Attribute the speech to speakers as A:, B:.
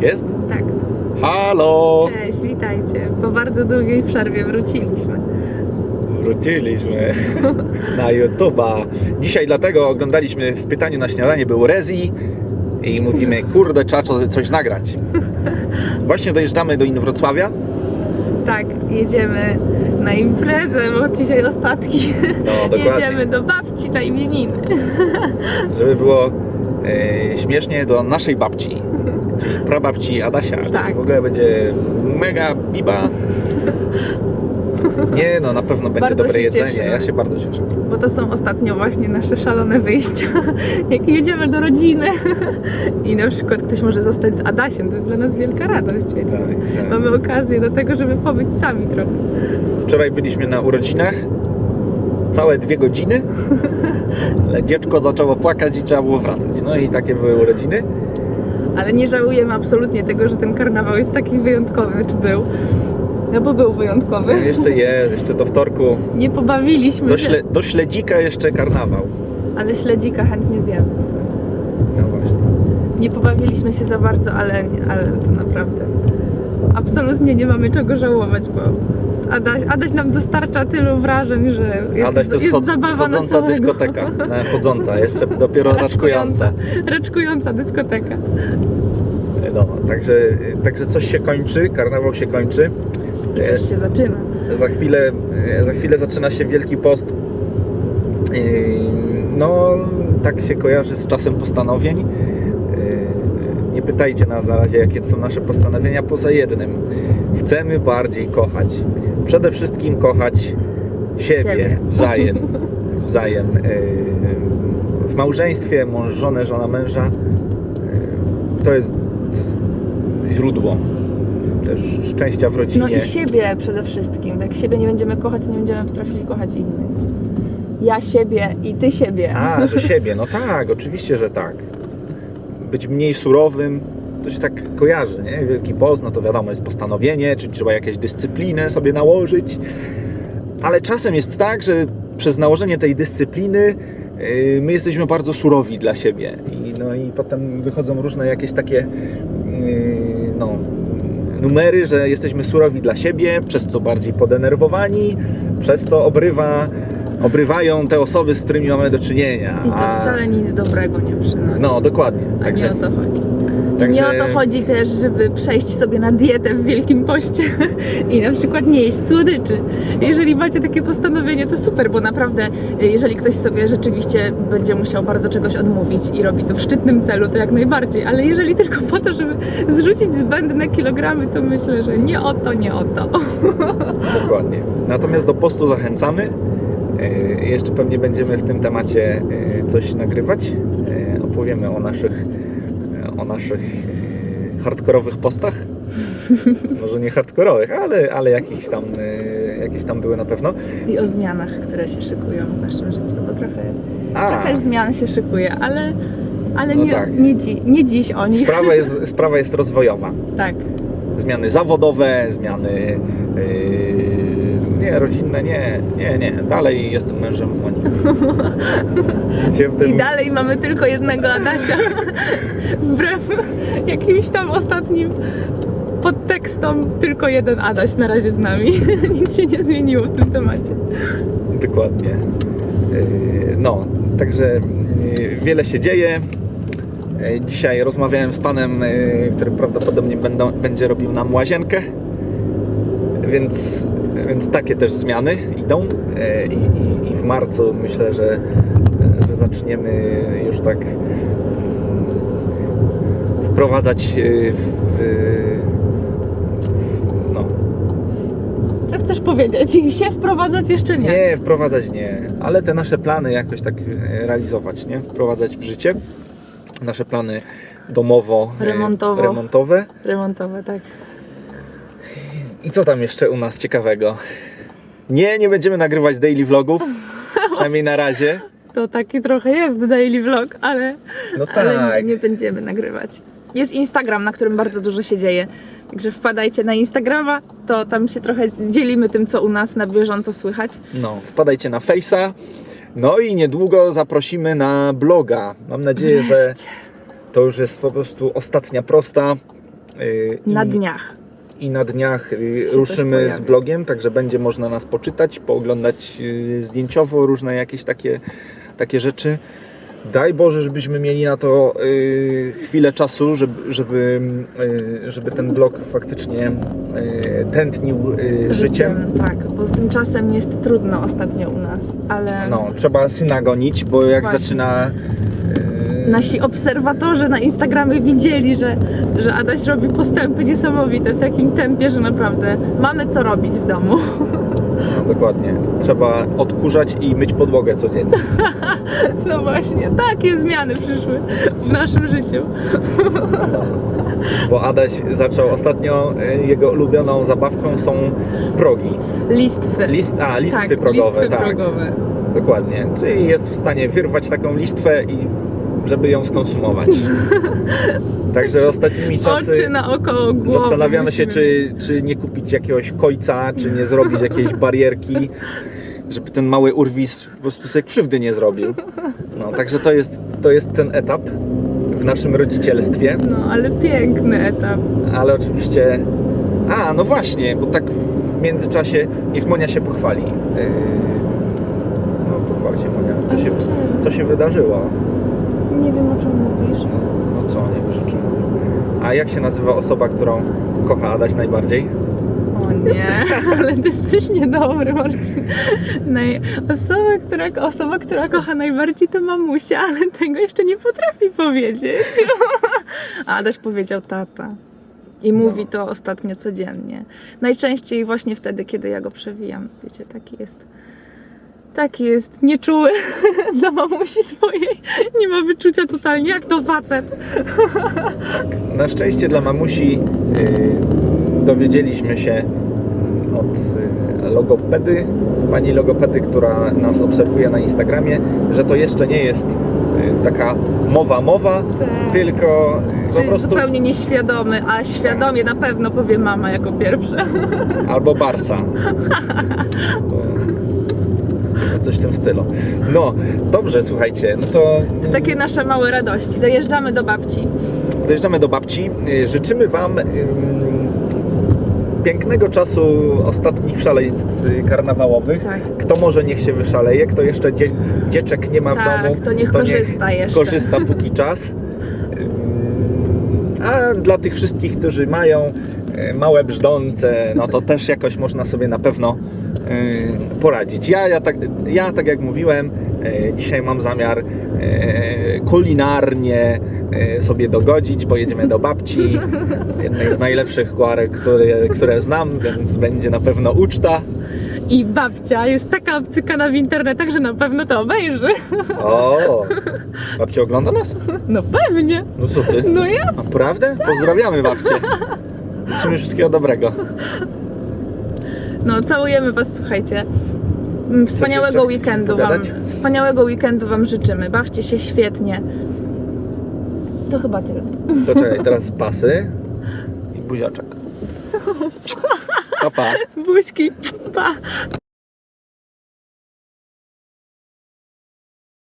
A: Jest?
B: Tak.
A: Halo!
B: Cześć, witajcie. Po bardzo długiej przerwie wróciliśmy.
A: Wróciliśmy na YouTube'a. Dzisiaj dlatego oglądaliśmy w pytaniu na śniadanie był Rezi i mówimy, kurde, trzeba co- coś nagrać. Właśnie dojeżdżamy do Inwrocławia.
B: Tak, jedziemy na imprezę, bo dzisiaj ostatki.
A: No, dokładnie.
B: jedziemy do babci na imieniny.
A: żeby było e, śmiesznie do naszej babci, prababci Adasia. czyli
B: Tak.
A: W ogóle będzie mega biba. Nie, no na pewno będzie
B: Bardzo
A: dobre jedzenie.
B: cieszymy.
A: Ja się bardzo cieszę.
B: Bo to są ostatnio właśnie nasze szalone wyjścia. Jak jedziemy do rodziny i na przykład ktoś może zostać z Adasiem, to jest dla nas wielka radość, wiecie.
A: Tak, tak.
B: Mamy okazję do tego, żeby pobyć sami trochę.
A: Wczoraj byliśmy na urodzinach. Całe dwie godziny. Ale dziecko zaczęło płakać i trzeba było wracać. No i takie były urodziny.
B: Ale nie żałujemy absolutnie tego, że ten karnawał jest taki wyjątkowy, czy był. No bo był wyjątkowy.
A: Jeszcze jest, jeszcze do wtorku.
B: Nie pobawiliśmy
A: Do,
B: się,
A: śle, do śledzika jeszcze karnawał.
B: ale śledzika chętnie zjemy w sumie.
A: No właśnie.
B: Nie pobawiliśmy się za bardzo, ale, ale to naprawdę absolutnie nie mamy czego żałować, bo Adaś, Adaś nam dostarcza tylu wrażeń, że jest,
A: Adaś to jest,
B: jest
A: chod-
B: zabawa na
A: chodząca
B: całego.
A: dyskoteka. No, chodząca, jeszcze dopiero raczkująca.
B: raczkująca dyskoteka.
A: No, także, także coś się kończy, karnawał się kończy.
B: I coś się zaczyna.
A: Za chwilę, za chwilę zaczyna się Wielki Post. No, tak się kojarzy z czasem postanowień. Nie pytajcie nas na razie, jakie są nasze postanowienia, poza jednym. Chcemy bardziej kochać. Przede wszystkim kochać siebie,
B: Siebie.
A: wzajem. wzajem. Yy, W małżeństwie mąż, żonę, żona męża yy, to jest źródło też szczęścia w rodzinie.
B: No i siebie przede wszystkim. Jak siebie nie będziemy kochać, to nie będziemy potrafili kochać innych. Ja siebie i ty siebie.
A: A, że siebie, no tak, oczywiście, że tak. Być mniej surowym, to się tak kojarzy, nie? Wielki post, no to wiadomo, jest postanowienie, czyli trzeba jakąś dyscyplinę sobie nałożyć. Ale czasem jest tak, że przez nałożenie tej dyscypliny yy, my jesteśmy bardzo surowi dla siebie. I, no i potem wychodzą różne jakieś takie yy, no, numery, że jesteśmy surowi dla siebie, przez co bardziej podenerwowani, przez co obrywa, obrywają te osoby, z którymi mamy do czynienia.
B: I to wcale nic dobrego nie przynosi.
A: No, dokładnie.
B: A
A: Także,
B: nie o to chodzi.
A: Także-
B: nie o to chodzi też, żeby przejść sobie na dietę w Wielkim Poście i na przykład nie jeść słodyczy. Jeżeli macie takie postanowienie, to super, bo naprawdę, jeżeli ktoś sobie rzeczywiście będzie musiał bardzo czegoś odmówić i robi to w szczytnym celu, to jak najbardziej. Ale jeżeli tylko po to, żeby zrzucić zbędne kilogramy, to myślę, że nie o to, nie o to.
A: Dokładnie. Natomiast do postu zachęcamy. Yy, Jeszcze pewnie będziemy w tym temacie yy, coś nagrywać. Yy, Opowiemy o naszych, o naszych hardkorowych postach. Może nie hardkorowych, ale, ale jakieś, tam, jakieś tam były na pewno.
B: I o zmianach, które się szykują w naszym życiu, bo trochę,
A: A,
B: trochę zmian się szykuje, ale, ale
A: No
B: nie,
A: tak.
B: nie, dzi, nie dziś o nich.
A: sprawa jest, sprawa jest rozwojowa.
B: Tak.
A: Zmiany zawodowe, zmiany yy, nie, rodzinne, nie, nie, nie. Dalej jestem mężem Moniki. Tym,
B: I dalej mamy tylko jednego Adasia. Wbrew jakimś tam ostatnim podtekstom, tylko jeden Adaś na razie z nami. Nic się nie zmieniło w tym temacie.
A: Dokładnie. Yy, No, także yy, wiele się dzieje. Yy, Dzisiaj rozmawiałem z panem, który prawdopodobnie będą, będzie robił nam łazienkę. Więc, więc takie też zmiany idą. Yy, I, i, I w marcu myślę, że, że zaczniemy już tak mm, wprowadzać yy, w, w, no,
B: Co chcesz powiedzieć? Się wprowadzać jeszcze nie.
A: Nie, wprowadzać nie, ale te nasze plany jakoś tak e, realizować, nie? Wprowadzać w życie. Nasze plany domowo e,
B: Remontowo.
A: remontowe.
B: Remontowe, tak.
A: I co tam jeszcze u nas ciekawego? Nie, nie będziemy nagrywać daily vlogów, przynajmniej na razie.
B: To taki trochę jest daily vlog, ale,
A: No
B: ale
A: tak.
B: nie, nie będziemy nagrywać. Jest Instagram, na którym bardzo dużo się dzieje. Także wpadajcie na Instagrama, to tam się trochę dzielimy tym, co u nas na bieżąco słychać.
A: No, wpadajcie na Face'a. No i niedługo zaprosimy na bloga. Mam nadzieję, że
B: Wreszcie.
A: to już jest po prostu ostatnia prosta. Y,
B: Na dniach.
A: I na dniach y, ruszymy z blogiem, także będzie można nas poczytać, pooglądać y, zdjęciowo różne jakieś takie, takie rzeczy. Daj Boże, żebyśmy mieli na to y, chwilę czasu, żeby, żeby, żeby ten blog faktycznie tętnił y, życiem.
B: Tak, bo z tym czasem jest trudno ostatnio u nas, ale
A: No, trzeba syna gonić, bo jak
B: Właśnie.
A: zaczyna.
B: Nasi obserwatorzy na Instagramie widzieli, że, że Adaś robi postępy niesamowite w takim tempie, że naprawdę mamy co robić w domu.
A: No, dokładnie. Trzeba odkurzać i myć podłogę codziennie.
B: No właśnie, takie zmiany przyszły w naszym życiu.
A: Bo Adaś zaczął ostatnio, y, jego ulubioną zabawką są progi.
B: Listwy.
A: List, a, listwy
B: tak,
A: progowe,
B: listwy
A: tak.
B: progowe.
A: Dokładnie. Czyli jest w stanie wyrwać taką listwę i żeby ją skonsumować. Także ostatnimi czasy
B: Oczy głowy.
A: zastanawiamy się, czy, czy nie kupić jakiegoś kojca, czy nie zrobić jakiejś barierki, żeby ten mały urwis po prostu sobie krzywdy nie zrobił. No, także to jest, to jest ten etap w naszym rodzicielstwie.
B: No, ale piękny etap.
A: Ale oczywiście. A, no właśnie, bo tak w międzyczasie niech Monia się pochwali. Yy, No pochwal się Monia, co się, co się wydarzyło?
B: Nie wiem o czym mówisz.
A: No, no co, nie wiesz o czym mówię. A jak się nazywa osoba, którą kocha Adaś najbardziej?
B: O nie, ale ty jesteś niedobry, Marcin. Naj... Osoba, która, osoba, która kocha najbardziej to mamusia, ale tego jeszcze nie potrafi powiedzieć. A Adaś powiedział tata. I mówi to ostatnio codziennie. Najczęściej właśnie wtedy, kiedy ja go przewijam. Wiecie, taki jest. Taki jest nieczuły dla mamusi swojej. Nie ma wyczucia totalnie, jak to facet.
A: Tak. Na szczęście dla mamusi yy, dowiedzieliśmy się od yy, logopedy, pani logopedy, która nas obserwuje na Instagramie, że to jeszcze nie jest yy, taka mowa mowa,
B: Tak.
A: tylko yy,
B: Że
A: po
B: jest
A: prostu
B: zupełnie nieświadomy, a świadomie na pewno powie mama jako pierwsza.
A: albo Barsa. Coś w tym stylu. No, dobrze, słuchajcie, no to
B: To takie nasze małe radości. Dojeżdżamy do babci.
A: dojeżdżamy do babci. Y, Życzymy Wam pięknego czasu ostatnich szaleństw y, karnawałowych.
B: Tak.
A: Kto może niech się wyszaleje, kto jeszcze dzie- dzieczek nie ma w
B: Tak,
A: domu,
B: to niech korzysta jeszcze.
A: korzysta póki czas. A dla tych wszystkich, którzy mają y, małe brzdące, no to też jakoś można sobie na pewno poradzić. Ja, ja, tak, ja tak jak mówiłem, y, dzisiaj mam zamiar y, kulinarnie sobie dogodzić, pojedziemy do babci, jednej z najlepszych kucharek, które, które znam, więc będzie na pewno uczta.
B: I babcia jest taka obcykana w internetach, że na pewno to obejrzy.
A: O, babcia ogląda nas?
B: No pewnie.
A: No co ty?
B: No jasne.
A: Naprawdę? Pozdrawiamy babcię. Życzymy wszystkiego dobrego.
B: No całujemy was, słuchajcie. Mm, Wspaniałego
A: jeszcze
B: weekendu wam. Wspaniałego weekendu wam życzymy. Bawcie się świetnie. To chyba tyle.
A: To czekaj, teraz pasy i buziaczek. Pa, pa.
B: Buźki. Pa.